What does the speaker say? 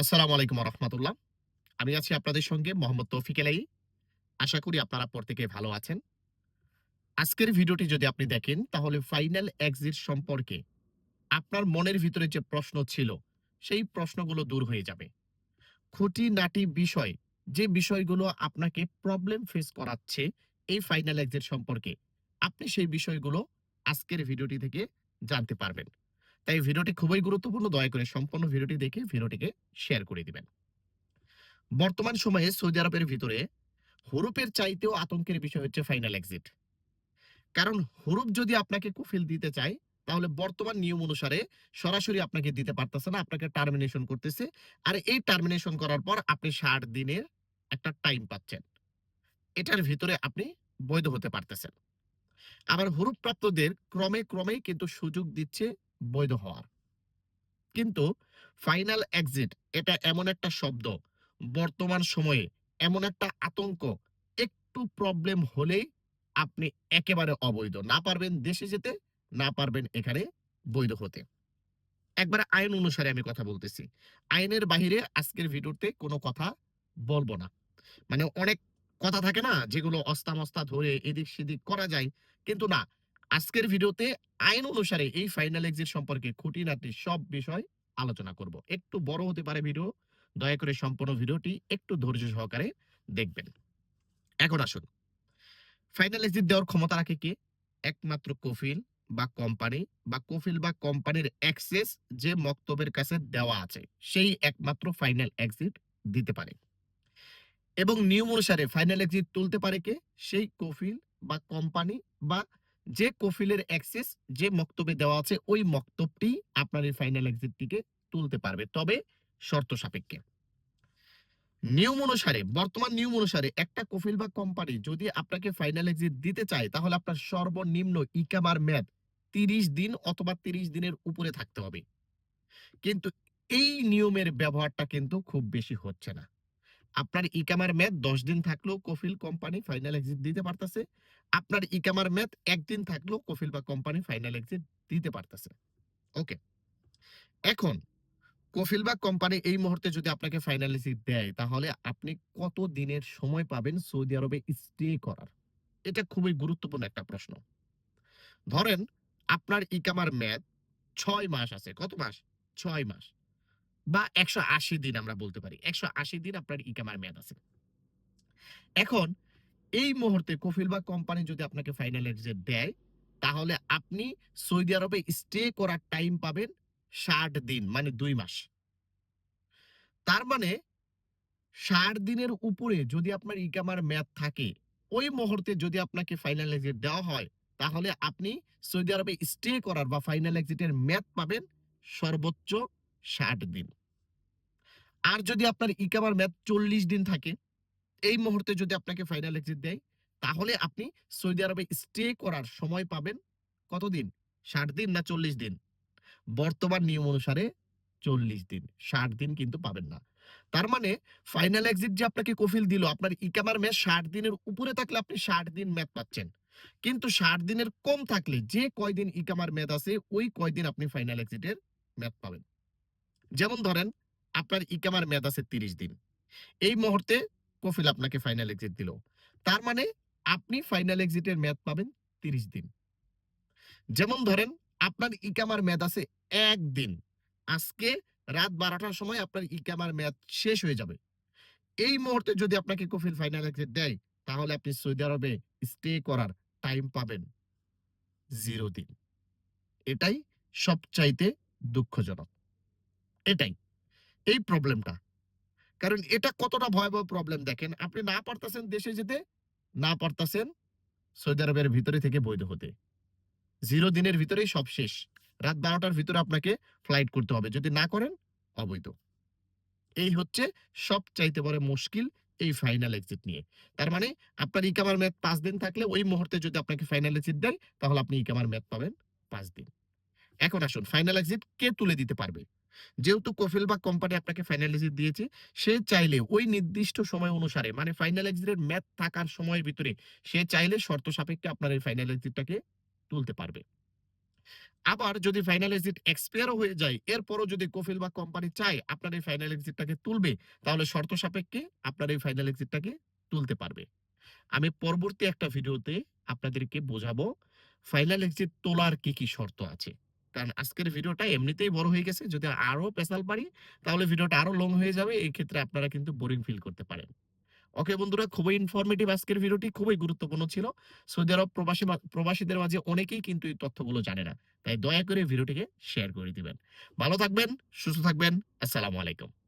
আসসালামু আলাইকুম রহমতুল্লাহ আমি আছি আপনাদের সঙ্গে মোহাম্মদ তৌফিক এলাই আশা করি আপনারা প্রত্যেকে ভালো আছেন। আজকের ভিডিওটি যদি আপনি দেখেন, তাহলে ফাইনাল এক্সিট সম্পর্কে আপনার মনের ভিতরে যে প্রশ্ন ছিল, সেই প্রশ্নগুলো দূর হয়ে যাবে। খুঁটিনাটি বিষয়, যে বিষয়গুলো আপনাকে প্রবলেম ফেস করাচ্ছে এই ফাইনাল এক্সিট সম্পর্কে, আপনি সেই বিষয়গুলো আজকের ভিডিওটি থেকে জানতে পারবেন। তাই ভিডিওটি খুবই গুরুত্বপূর্ণ, দয়া করে সম্পূর্ণ ভিডিওটি দেখে ভিডিওটিকে শেয়ার করে দিবেন। বর্তমান সময়ে সৌদি আরবের ভিতরে হরুপের চাইতেও আতঙ্কের বিষয় হচ্ছে ফাইনাল এক্সিট। কারণ হরুপ যদি আপনাকে কুফিল দিতে চায়, তাহলে বর্তমান নিয়ম অনুসারে সরাসরি আপনাকে দিতে পারতেছে না, আপনাকে টার্মিনেশন করতেছে। আর এই টার্মিনেশন করার পর আপনি ষাট দিনের একটা টাইম পাচ্ছেন। এটার ভিতরে আপনি বৈধ হতে পারতেছেন। আবার হরুপ প্রাপ্তদের ক্রমে ক্রমেই কিন্তু সুযোগ দিচ্ছে বৈধ হওয়ার কিন্তু ফাইনাল এক্সিট এটা এমন একটা শব্দ, বর্তমান সময়ে এমন একটা আতঙ্ক, একটু প্রবলেম হলেই আপনি একেবারে অবৈধ। না পারবেন দেশে যেতে, না পারবেন এখানে বৈধ হতে। একবার আইন অনুসারে আমি কথা বলতেছি। আইনের বাহিরে আজকের ভিডিওতে কোনো কথা বলব না। মানে অনেক কথা থাকে না যেগুলো অস্তা মস্তা ধরে এদিক সেদিক করা যায়। কিন্তু না আজকের ভিডিওতে আইন অনুসারে এই ফাইনাল এক্সিট সম্পর্কে খুঁটিনাটি সব বিষয় আলোচনা করব। একটু বড় হতে পারে ভিডিও, দয়া করে সম্পূর্ণ ভিডিওটি একটু ধৈর্য সহকারে দেখবেন। এখন আসুন। ফাইনাল এক্সিট দেওয়ার ক্ষমতা রাখে কে? একমাত্র কফিল বা কোম্পানি বা কফিল বা কোম্পানির অ্যাক্সেস যে মক্তবের কাছে দেওয়া আছে, সেই একমাত্র ফাইনাল এক্সিট দিতে পারে। এবং নিয়ম অনুসারে ফাইনাল এক্সিট তুলতে পারে কে? সেই কফিল বা কোম্পানি বা যে কফিলের অ্যাক্সেস যে মক্তবে দেওয়া আছে, ওই মক্তবটি আপনার এই ফাইনাল এক্সিটটিকে তুলতে পারবে। তবে শর্ত সাপেক্ষে। নিয়ম অনুসারে, বর্তমান নিয়ম অনুসারে একটা কফিল বা কোম্পানি যদি আপনাকে ফাইনাল এক্সিট দিতে চায়, তাহলে আপনার সর্বনিম্ন ইকামার মেয়াদ তিরিশ দিন অথবা তিরিশ দিনের উপরে থাকতে হবে। কিন্তু এই নিয়মের ব্যবহারটা কিন্তু খুব বেশি হচ্ছে না। আপনার ইকামার মেয়াদ দশ দিন থাকলেও কফিল কোম্পানি ফাইনাল এক্সিট দিতে পারতেছে। আপনার ইকামার মেয়াদ একদিন থাকলেও কফিল বা কোম্পানি ফাইনাল এক্সিট দিতে পারতেছে। ওকে। এখন, কফিল বা কোম্পানি এই মুহূর্তে যদি আপনাকে ফাইনাল এক্সিট দেয়, তাহলে আপনি কত দিনের সময় পাবেন সৌদি আরবে স্টে করার? এটা খুবই গুরুত্বপূর্ণ একটা প্রশ্ন। ধরেন, আপনার ইকামার মেয়াদ ছয় মাস আছে। কত মাস? ছয় মাস। বা একশো আশি দিন আমরা বলতে পারি। একশো আশি দিন আপনার ইকামার মেয়াদ আছে। এখন এই মুহূর্তে কফিল বা কোম্পানি যদি আপনাকে ফাইনাল এক্সিট দেয়, তাহলে আপনি সৌদি আরবে স্টে করার টাইম পাবেন ষাট দিন মানে দুই মাস। তার মানে ষাট দিনের উপরে যদি আপনার ইকামার মেয়াদ থাকে, ওই মুহূর্তে যদি আপনাকে ফাইনাল এক্সিট দেওয়া হয়, তাহলে আপনি সৌদি আরবে স্টে করার বা ফাইনাল এক্সিটের মেয়াদ পাবেন সর্বোচ্চ ষাট দিন। আর যদি আপনার ইকামার মেয়াদ চল্লিশ দিন থাকে, এই মুহূর্তে যদি আপনাকে ফাইনাল এক্সিট দেয়, তাহলে আপনি সৌদি আরবে স্টে করার সময় পাবেন কতদিন? ষাট দিন না চল্লিশ দিন? বর্তমান নিয়ম অনুসারে চল্লিশ দিন। ষাট দিন কিন্তু পাবেন না। তার মানে ফাইনাল এক্সিট যে আপনাকে কফিল দিল, আপনার ইকামার মেয়াদ ষাট দিনের উপরে থাকলে আপনি ষাট দিন মেয়াদ পাচ্ছেন। কিন্তু ষাট দিনের কম থাকলে যে কয়দিন ইকামার মেয়াদ আছে, ওই কয়দিন আপনি ফাইনাল এক্সিটের মেয়াদ পাবেন। যেমন ধরেন আপনার ইকামার মেয়াদ আছে তিরিশ দিন। এই মুহূর্তে কফিল আপনাকে ফাইনাল এক্সিট দিল। তার মানে আপনি ফাইনাল এক্সিটের মেয়াদ পাবেন তিরিশ দিন। যেমন ধরেন, আপনার ইকামার মেয়াদ আছে একদিন আজকে রাত বারোটার সময় আপনার ইকামার মেয়াদ শেষ হয়ে যাবে। এই মুহূর্তে যদি আপনাকে কফিল ফাইনাল এক্সিট দেয়, তাহলে আপনি সৌদি আরবে স্টে করার টাইম পাবেন জিরো দিন। এটাই সবচাইতে দুঃখজনক। এটাই। এই প্রবলেমটা। কারণ এটা কতটা ভয়াবহ প্রবলেম দেখেন, আপনি না পারতেছেন দেশে যেতে, না পারতেছেন সৌদি আরবের ভিতরে থেকে বৈধ হতে। জিরো দিনের ভিতরেই সব শেষ। রাত বারোটার ভিতরে আপনাকে ফ্লাইট করতে হবে। যদি না করেন, অবৈধ। এই হচ্ছে সব চাইতে বড় মুশকিল এই ফাইনাল এক্সিট নিয়ে। তার মানে আপনার ইকামার ম্যাথ পাঁচ দিন থাকলে ওই মুহূর্তে যদি আপনাকে ফাইনাল এক্সিট দেয়, তাহলে আপনি ইকামার ম্যাথ পাবেন পাঁচ দিন। এখন আসুন ফাইনাল এক্সিট কে তুলে দিতে পারবে? যেহেতু কফিল বা কোম্পানি আপনাকে ফাইনাল এক্সিট দিয়েছে, সে চাইলে ওই নির্দিষ্ট সময় অনুসারে মানে ফাইনাল এক্সিটের ম্যাথ থাকার সময়ের ভিতরে, সে চাইলে শর্ত সাপেক্ষে আপনার এই ফাইনাল এক্সিটটাকে তুলতে পারবে। আবার যদি ফাইনাল এক্সিট এক্সপায়ারও হয়ে যায়, এরপরও যদি কফিল বা কোম্পানি চায় আপনার এই ফাইনাল এক্সিটটাকে তুলবে, তাহলে শর্ত সাপেক্ষে আপনার এই ফাইনাল এক্সিটটাকে তুলতে পারবে। আমি পরবর্তী একটা ভিডিওতে আপনাদেরকে বোঝাবো ফাইনাল এক্সিট তোলার কি কি শর্ত আছে। কারণ আজকের ভিডিওটা এমনিতেই বড় হয়ে গেছে। যদি আরও পেশাল পারি, তাহলে ভিডিওটা আরও লং হয়ে যাবে। এই ক্ষেত্রে আপনারা কিন্তু বোরিং ফিল করতে পারেন। ওকে বন্ধুরা, খুবই ইনফরমেটিভ আজকের ভিডিওটি, খুবই গুরুত্বপূর্ণ ছিল। সৌদি আরব প্রবাসী প্রবাসীদের মাঝে অনেকেই কিন্তু এই তথ্যগুলো জানে না। তাই দয়া করে ভিডিওটিকে শেয়ার করে দিবেন। ভালো থাকবেন, সুস্থ থাকবেন। আসসালামু আলাইকুম।